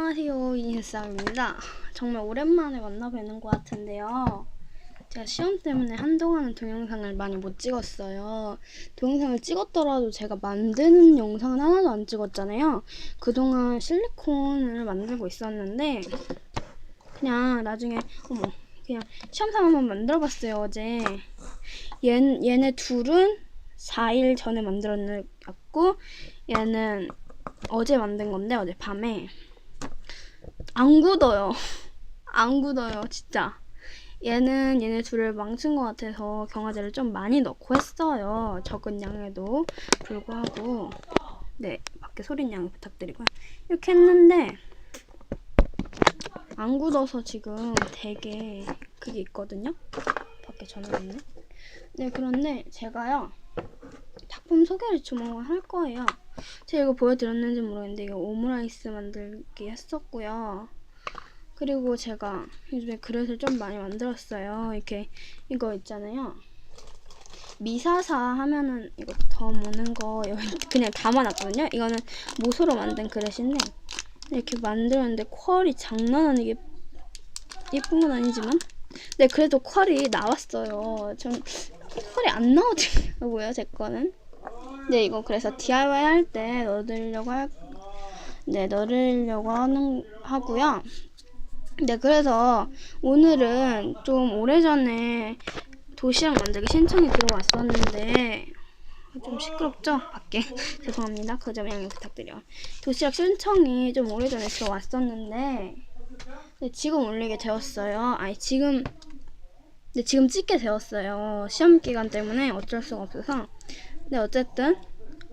안녕하세요 이니스입니다. 정말 오랜만에 만나 뵈는 것 같은데요. 제가 시험 때문에 한동안은 동영상을 많이 못 찍었어요. 동영상을 찍었더라도 제가 만드는 영상은 하나도 안 찍었잖아요. 그동안 실리콘을 만들고 있었는데 그냥 나중에 어머 그냥 시험삼 한번 만들어봤어요 어제. 얘, 얘네 둘은 4일 전에 만들었고 얘는 어제 만든 건데 어제 밤에 안 굳어요. 안 굳어요, 진짜. 얘는 얘네 둘을 망친 것 같아서 경화제를 좀 많이 넣고 했어요. 적은 양에도 불구하고. 네, 밖에 소린 양 부탁드리고요. 이렇게 했는데, 안 굳어서 지금 되게 그게 있거든요. 밖에 전화 있네. 네, 그런데 제가요, 작품 소개를 주문을 할 거예요. 제가 이거 보여드렸는지 모르겠는데 이게 오므라이스 만들기 했었고요. 그리고 제가 요즘에 그릇을 좀 많이 만들었어요. 이렇게 이거 있잖아요. 미사사 하면은 이거 더 모는 거 그냥 담아놨거든요. 이거는 모소로 만든 그릇인데 이렇게 만들었는데 퀄이 장난 아니게 예쁜 건 아니지만 네 그래도 퀄이 나왔어요. 전 퀄이 안 나오더라고요 제 거는. 네, 이거 그래서 DIY 할 때 넣으려고 할, 네, 넣으려고 하는, 하고요. 네, 그래서 오늘은 좀 오래전에 도시락 만들기 신청이 들어왔었는데, 좀 시끄럽죠? 밖에. 죄송합니다. 그 점 양해 부탁드려요. 도시락 신청이 좀 오래전에 들어왔었는데, 네, 지금 올리게 되었어요. 아니, 지금, 네, 지금 찍게 되었어요. 시험 기간 때문에 어쩔 수가 없어서. 네, 어쨌든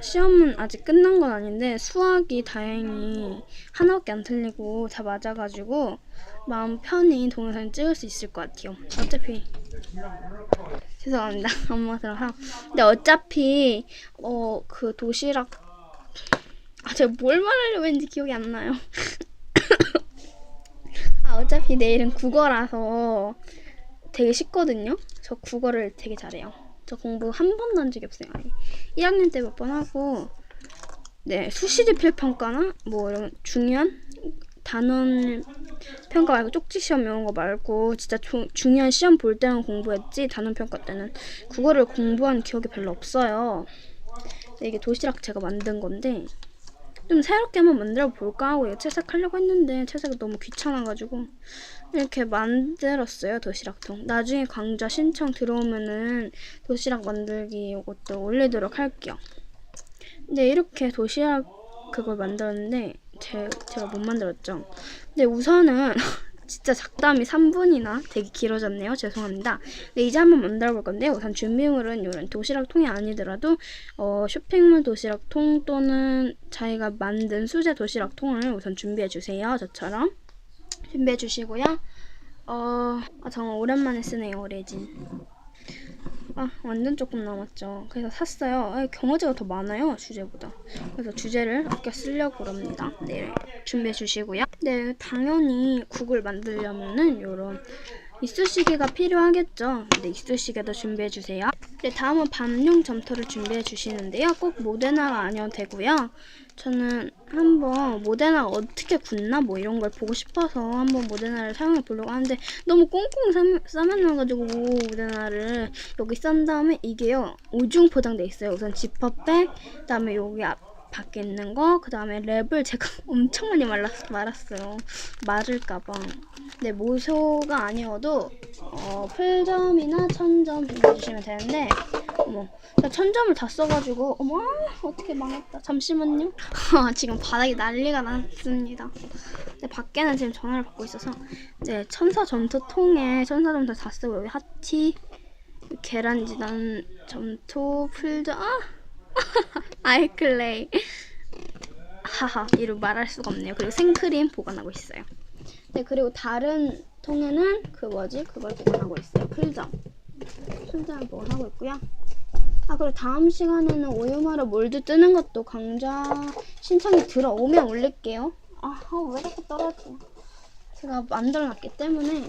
시험은 아직 끝난 건 아닌데 수학이 다행히 하나밖에 안 틀리고 다 맞아가지고 마음 편히 동영상 찍을 수 있을 것 같아요. 어차피 죄송합니다. 엄마 들어서 근데 어차피 어 그 도시락 아 제가 뭘 말하려고 했는지 기억이 안 나요. 아 어차피 내일은 국어라서 되게 쉽거든요. 저 국어를 되게 잘해요. 저 공부 한 번도 한 적이 없어요. 아니. 1학년 때 몇 번 하고, 네, 수시지 필평가나, 뭐, 이런 중요한 단원 평가 말고 쪽지 시험 이런 거 말고, 진짜 조, 중요한 시험 볼 때만 공부했지, 단원 평가 때는. 국어를 공부한 기억이 별로 없어요. 이게 도시락 제가 만든 건데, 좀 새롭게 한번 만들어 볼까 하고 채색하려고 했는데 채색이 너무 귀찮아가지고 이렇게 만들었어요 도시락통. 나중에 강좌 신청 들어오면은 도시락 만들기 이것도 올리도록 할게요. 근데 이렇게 도시락 그걸 만들었는데 제, 제가 못 만들었죠. 근데 우선은 진짜 작담이 3분이나 되게 길어졌네요. 죄송합니다. 네, 이제 한번 만들어 볼 건데 우선 준비물은 이런 도시락 통이 아니더라도 어, 쇼핑몰 도시락 통 또는 자기가 만든 수제 도시락 통을 우선 준비해 주세요. 저처럼 준비해 주시고요. 어, 아, 정말 오랜만에 쓰네요, 레진. 아, 완전 조금 남았죠. 그래서 샀어요. 아, 경어제가 더 많아요, 주제보다. 그래서 주제를 아껴 쓰려고 합니다. 네, 준비해 주시고요. 네, 당연히 국을 만들려면은 요런 이쑤시개가 필요하겠죠. 네, 이쑤시개도 준비해 주세요. 네, 다음은 반용 점토를 준비해 주시는데요. 꼭 모데나가 아니어도 되고요. 저는 한번 모데나가 어떻게 굳나 뭐 이런 걸 보고 싶어서 한번 모데나를 사용해 보려고 하는데 너무 꽁꽁 싸만나가지고 모데나를 여기 싼 다음에 이게요 오중 포장돼 있어요. 우선 지퍼백, 그다음에 여기 앞 밖에 있는 거, 그 다음에 랩을 제가 엄청 많이 말랐, 말았어요. 마를까봐. 네, 모소가 아니어도, 어, 풀점이나 천점 준비해주시면 되는데, 어머, 나 천점을 다 써가지고, 어머, 어떻게 망했다. 잠시만요. 지금 바닥이 난리가 났습니다. 네, 밖에는 지금 전화를 받고 있어서, 네, 천사 점토 통에 천사 점토 다 쓰고, 여기 하티, 계란지단 점토, 풀점, 아! 아이클레이. 하하 이루 말할 수가 없네요. 그리고 생크림 보관하고 있어요. 네 그리고 다른 통에는 그 뭐지? 그걸 보관하고 있어요. 풀점. 풀점을 보관하고 있고요. 아 그리고 다음 시간에는 오유마루 몰드 뜨는 것도 강좌 신청이 들어오면 올릴게요. 아 왜 자꾸 떨어져 제가 만들어 놨기 때문에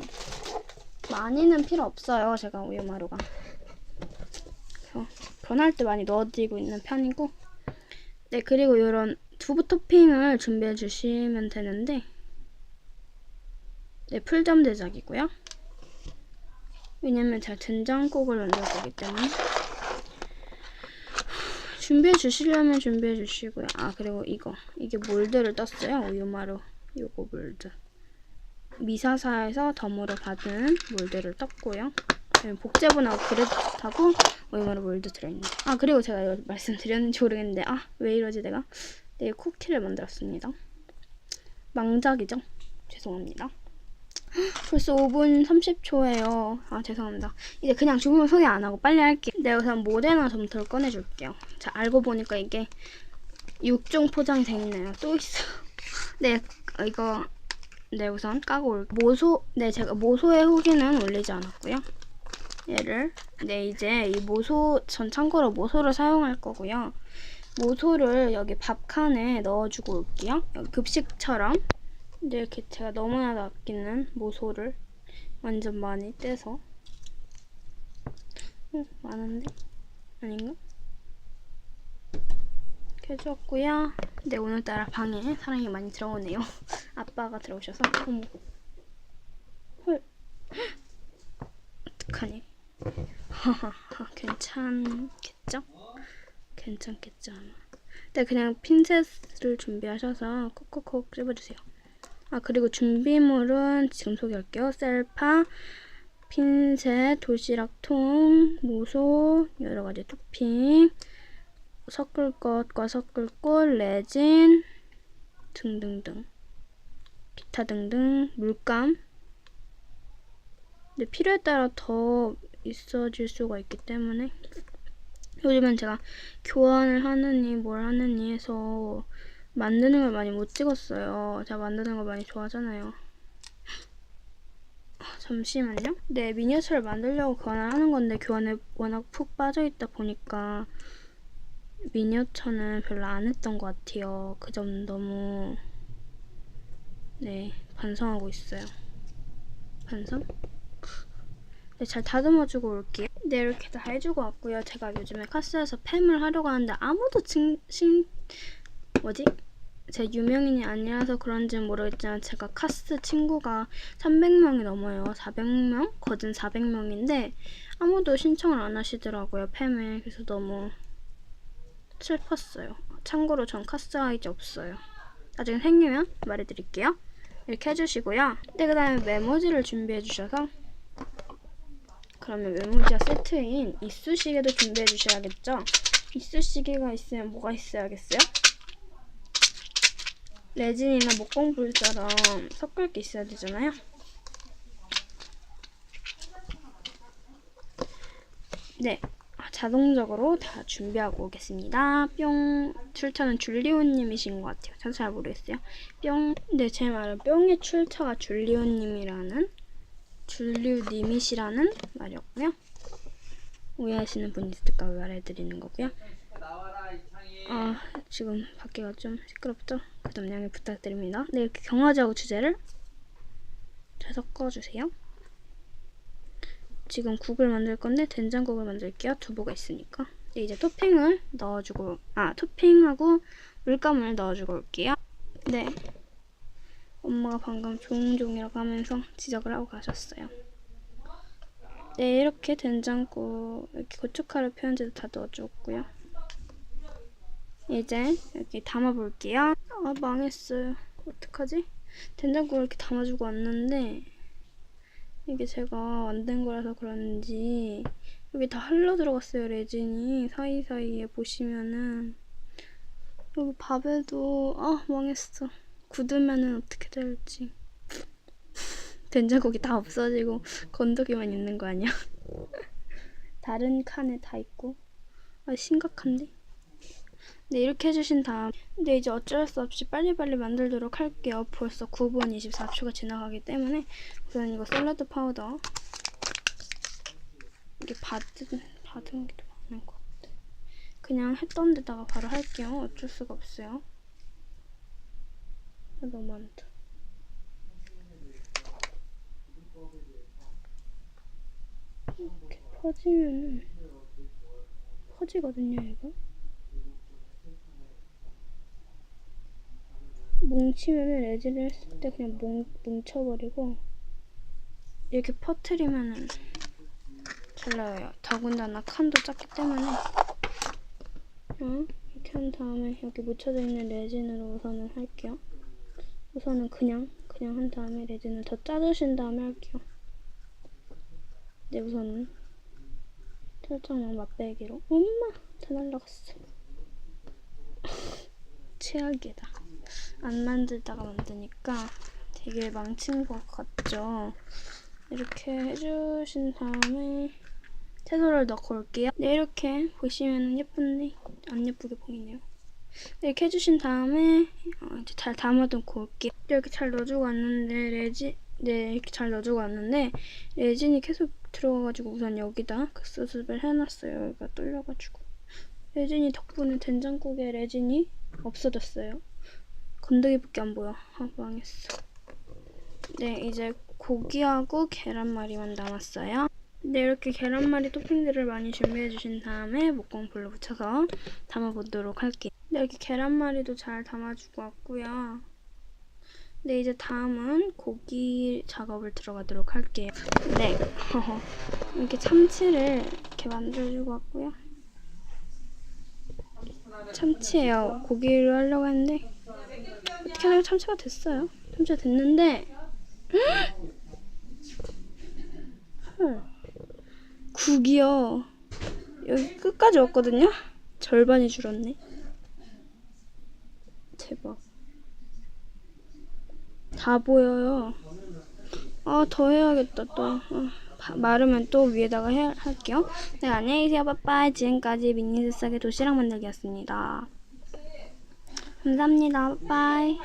많이는 필요 없어요 제가 오유마루가 변할 때 많이 넣어드리고 있는 편이고 네 그리고 이런 두부 토핑을 준비해 주시면 되는데 네, 풀점 제작이고요. 왜냐면 제가 된장국을 만들 거기 때문에. 준비해 주시려면 준비해 주시고요. 아, 그리고 이거. 이게 몰드를 떴어요. 우유마루. 요거 몰드. 미사사에서 덤으로 받은 몰드를 떴고요. 그리고 복제본하고 그릇하고 우유마루 몰드 들어있는데. 아, 그리고 제가 이거 말씀드렸는지 모르겠는데. 아, 왜 이러지 내가? 네, 쿠키를 만들었습니다. 망작이죠? 죄송합니다. 벌써 5분 30초예요. 아 죄송합니다. 이제 그냥 주문 소개 안 하고 빨리 할게요. 네 우선 모데나 점토를 꺼내줄게요. 자 알고 보니까 이게 6종 포장이 돼 있네요. 또 있어. 네 어, 이거 네 우선 까고 올 모소 네 제가 모소의 후기는 올리지 않았고요. 얘를 네 이제 이 모소 전 참고로 모소를 사용할 거고요. 모소를 여기 밥칸에 넣어주고 올게요. 여기 급식처럼 근데 이렇게 제가 너무나 아끼는 모소를 완전 많이 떼서 어, 많은데? 아닌가? 이렇게 해줬고요. 근데 오늘따라 방에 사람이 많이 들어오네요. 아빠가 들어오셔서 어머 헐 어떡하니? 괜찮겠죠? 괜찮겠죠. 근데 그냥 핀셋을 준비하셔서 콕콕콕 찝어주세요. 아 그리고 준비물은 지금 소개할게요. 셀파, 핀셋, 도시락통, 모소, 여러가지 토핑, 섞을 것과 섞을 꽃, 레진 등등등 기타 등등 물감 근데 필요에 따라 더 있어질 수가 있기 때문에 요즘엔 제가 교환을 하느니 뭘 하느니 해서 만드는 걸 많이 못 찍었어요. 제가 만드는 걸 많이 좋아하잖아요. 아, 잠시만요. 네, 미니어처를 만들려고 교환을 하는 건데 교환에 워낙 푹 빠져있다 보니까 미니어처는 별로 안 했던 것 같아요. 그 점 너무 네, 반성하고 있어요. 반성? 네, 잘 다듬어주고 올게요. 네, 이렇게 다 해주고 왔고요. 제가 요즘에 카스에서 팸을 하려고 하는데 아무도 칭, 칭, 뭐지? 제 유명인이 아니라서 그런지는 모르겠지만 제가 카스 친구가 300명이 넘어요. 400명? 거진 400명인데 아무도 신청을 안 하시더라고요. 팸에. 그래서 너무 슬펐어요. 참고로 전 카스 아이디 없어요. 나중에 생기면 말해드릴게요. 이렇게 해주시고요. 네, 그 다음에 메모지를 준비해주셔서 그러면 메모지와 세트인 이쑤시개도 준비해 주셔야겠죠? 이쑤시개가 있으면 뭐가 있어야겠어요? 레진이나 목공불처럼 섞을 게 있어야 되잖아요. 네, 아, 자동적으로 다 준비하고 오겠습니다. 뿅. 출처는 줄리오님이신 것 같아요. 저도 잘 모르겠어요. 뿅. 네, 제 말은 뿅의 출처가 줄리오님이라는 줄리오님이시라는 말이었고요. 오해하시는 분 있을까 말해드리는 거고요. 아, 지금 밖에가 좀 시끄럽죠? 그점 양해 부탁드립니다. 네, 이렇게 경화제하고 주제를 잘 섞어주세요. 지금 국을 만들 건데 된장국을 만들게요. 두부가 있으니까. 네, 이제 토핑을 넣어주고, 아, 토핑하고 물감을 넣어주고 올게요. 네. 엄마가 방금 종종이라고 하면서 지적을 하고 가셨어요. 네, 이렇게 된장국, 이렇게 고춧가루 표현제도 다 넣어주었고요. 이제 여기 담아볼게요. 아 망했어요. 어떡하지? 된장국을 이렇게 담아주고 왔는데 이게 제가 만든 거라서 그런지 여기 다 흘러 들어갔어요 레진이 사이사이에 보시면은 여기 밥에도 아 망했어 굳으면은 어떻게 될지 된장국이 다 없어지고 건더기만 있는 거 아니야? 다른 칸에 다 있고 아 심각한데? 네, 이렇게 해주신 다음 근데 이제 어쩔 수 없이 빨리빨리 만들도록 할게요. 벌써 9분 24초가 지나가기 때문에 우선 이거 샐러드 파우더 이게 받은, 받은 게더 많은 것 같아. 그냥 했던 데다가 바로 할게요. 어쩔 수가 없어요. 아, 너무 많다. 이렇게 퍼지면은 퍼지거든요, 이거. 뭉치면은 레진을 했을 때 그냥 뭉, 뭉쳐버리고 이렇게 퍼트리면은 잘 나와요. 더군다나 칸도 작기 때문에 어? 이렇게 한 다음에 여기 묻혀져 있는 레진으로 우선은 할게요. 우선은 그냥 그냥 한 다음에 레진을 더 짜주신 다음에 할게요. 네 우선은 살짝만 맛배기로 엄마 다 날라갔어. 최악이다. 안 만들다가 만드니까 되게 망친 것 같죠? 이렇게 해주신 다음에 채소를 넣고 올게요. 네, 이렇게 보시면 예쁜데 안 예쁘게 보이네요. 네, 이렇게 해주신 다음에 어, 이제 잘 담아두고 올게요. 이렇게 잘 넣어주고 왔는데 레진 네 이렇게 잘 넣어주고 왔는데 레진이 계속 들어가가지고 우선 여기다 그 수습을 해놨어요. 여기가 뚫려가지고 레진이 덕분에 된장국에 레진이 없어졌어요. 건더기밖에 안 보여. 아 망했어. 네 이제 고기하고 계란말이만 남았어요. 네 이렇게 계란말이 토핑들을 많이 준비해 주신 다음에 목공불로 붙여서 담아보도록 할게요. 네 이렇게 계란말이도 잘 담아주고 왔고요. 네 이제 다음은 고기 작업을 들어가도록 할게요. 네 이렇게 참치를 이렇게 만들어주고 왔고요. 참치예요. 고기를 하려고 했는데 어떻게 하다가 참치가 됐어요. 참치가 됐는데 헐. 국이요. 여기 끝까지 왔거든요. 절반이 줄었네. 대박. 다 보여요. 아, 더 해야겠다, 또. 아, 바- 마르면 또 위에다가 해, 할게요. 네, 안녕히 계세요. 빠빠이. 지금까지 싸게 도시락 만들기였습니다. 감사합니다. 빠빠이.